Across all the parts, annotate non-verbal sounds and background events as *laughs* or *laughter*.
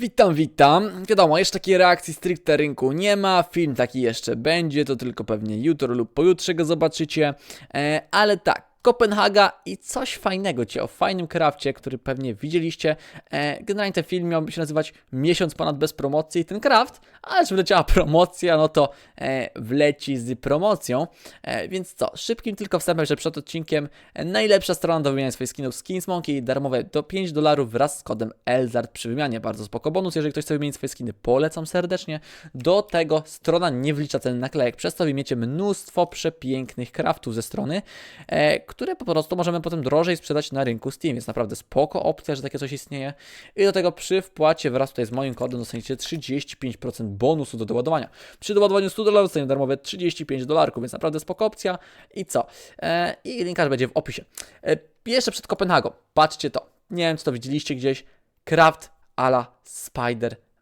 Witam, witam. Wiadomo, jeszcze takiej reakcji stricte rynku nie ma. Film taki jeszcze będzie, to tylko pewnie jutro lub pojutrze go zobaczycie. E, ale tak. Kopenhaga i coś fajnego cię o fajnym krafcie, który pewnie widzieliście. E, generalnie ten film miałby się nazywać Miesiąc ponad bez promocji. Ten kraft, ale że wleciała *laughs* promocja, no to e, wleci z promocją. E, więc co, szybkim tylko wstępem, że przed odcinkiem najlepsza strona do wymiany swoich skinów Skins Monkey, darmowe do 5 dolarów wraz z kodem ELZARD przy wymianie. Bardzo spoko bonus, jeżeli ktoś chce wymienić swoje skiny, polecam serdecznie. Do tego strona nie wlicza ceny naklejek, przez to wymiecie mnóstwo przepięknych craftów ze strony, które po prostu możemy potem drożej sprzedać na rynku Steam. Jest naprawdę spoko opcja, że takie coś istnieje. I do tego przy wpłacie wraz tutaj z moim kodem dostaniecie 35% bonusu do doładowania. Przy doładowaniu 100 dolarów dostaniecie darmowe 35 dolarków, więc naprawdę spoko opcja. I co? E, I linkarz będzie w opisie. E, jeszcze przed Kopenhagą, patrzcie to. Nie wiem, czy to widzieliście gdzieś. Craft ala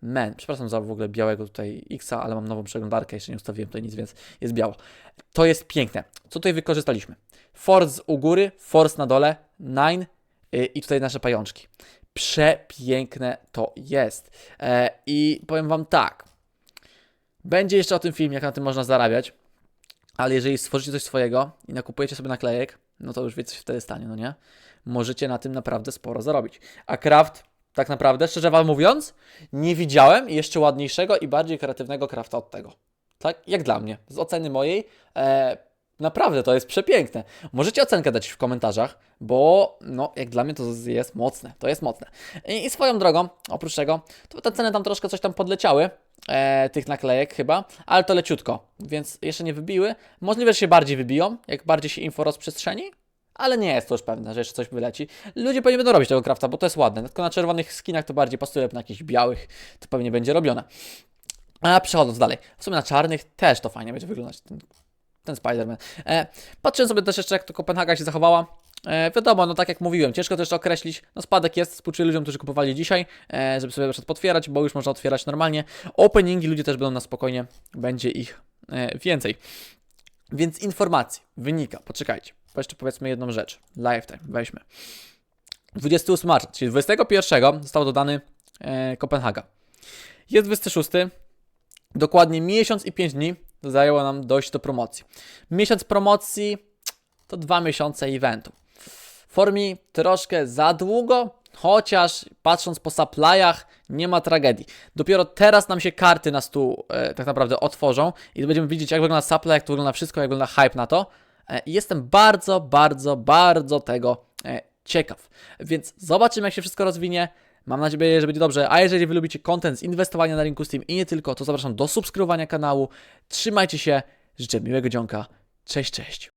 Spider-Man. Przepraszam za w ogóle białego tutaj Xa, ale mam nową przeglądarkę, jeszcze nie ustawiłem tutaj nic, więc jest biało. To jest piękne. Co tutaj wykorzystaliśmy? Force u góry, Force na dole, Nine y, i tutaj nasze pajączki. Przepiękne to jest. E, I powiem Wam tak. Będzie jeszcze o tym film, jak na tym można zarabiać. Ale jeżeli stworzycie coś swojego i nakupujecie sobie naklejek, no to już wiecie, co się wtedy stanie, no nie? Możecie na tym naprawdę sporo zarobić. A craft, tak naprawdę, szczerze wam mówiąc, nie widziałem jeszcze ładniejszego i bardziej kreatywnego crafta od tego. Tak? Jak dla mnie. Z oceny mojej, e, naprawdę to jest przepiękne. Możecie ocenkę dać w komentarzach, bo no, jak dla mnie to jest mocne. To jest mocne. I, i swoją drogą, oprócz tego, to te ceny tam troszkę coś tam podleciały e, tych naklejek chyba, ale to leciutko, więc jeszcze nie wybiły. Możliwe, że się bardziej wybiją, jak bardziej się info rozprzestrzeni, ale nie jest to już pewne, że jeszcze coś wyleci. Ludzie pewnie będą robić tego crafta, bo to jest ładne. Tylko na czerwonych skinach to bardziej pasuje, na jakichś białych to pewnie będzie robione. A przechodząc dalej, w sumie na czarnych też to fajnie będzie wyglądać, ten, ten Spider-Man. E, patrzyłem sobie też jeszcze, jak to Kopenhaga się zachowała. E, wiadomo, no tak jak mówiłem, ciężko też określić. No spadek jest, współczuję ludziom, którzy kupowali dzisiaj, e, żeby sobie na przykład potwierać, bo już można otwierać normalnie. Openingi ludzie też będą na spokojnie, będzie ich e, więcej. Więc informacji wynika, poczekajcie, jeszcze powiedzmy jedną rzecz. Lifetime, weźmy. 28 marca, czyli 21 został dodany e, Kopenhaga. Jest 26, dokładnie miesiąc i 5 dni zajęło nam dojść do promocji. Miesiąc promocji to dwa miesiące eventu. Formie troszkę za długo, chociaż patrząc po supplyach nie ma tragedii. Dopiero teraz nam się karty na stół e, tak naprawdę otworzą i będziemy widzieć jak wygląda supply, jak to wygląda wszystko, jak wygląda hype na to. E, jestem bardzo, bardzo, bardzo tego e, ciekaw. Więc zobaczymy jak się wszystko rozwinie. Mam nadzieję, że będzie dobrze. A jeżeli wy lubicie content z inwestowania na rynku Steam i nie tylko, to zapraszam do subskrybowania kanału. Trzymajcie się. Życzę miłego dzionka. Cześć, cześć.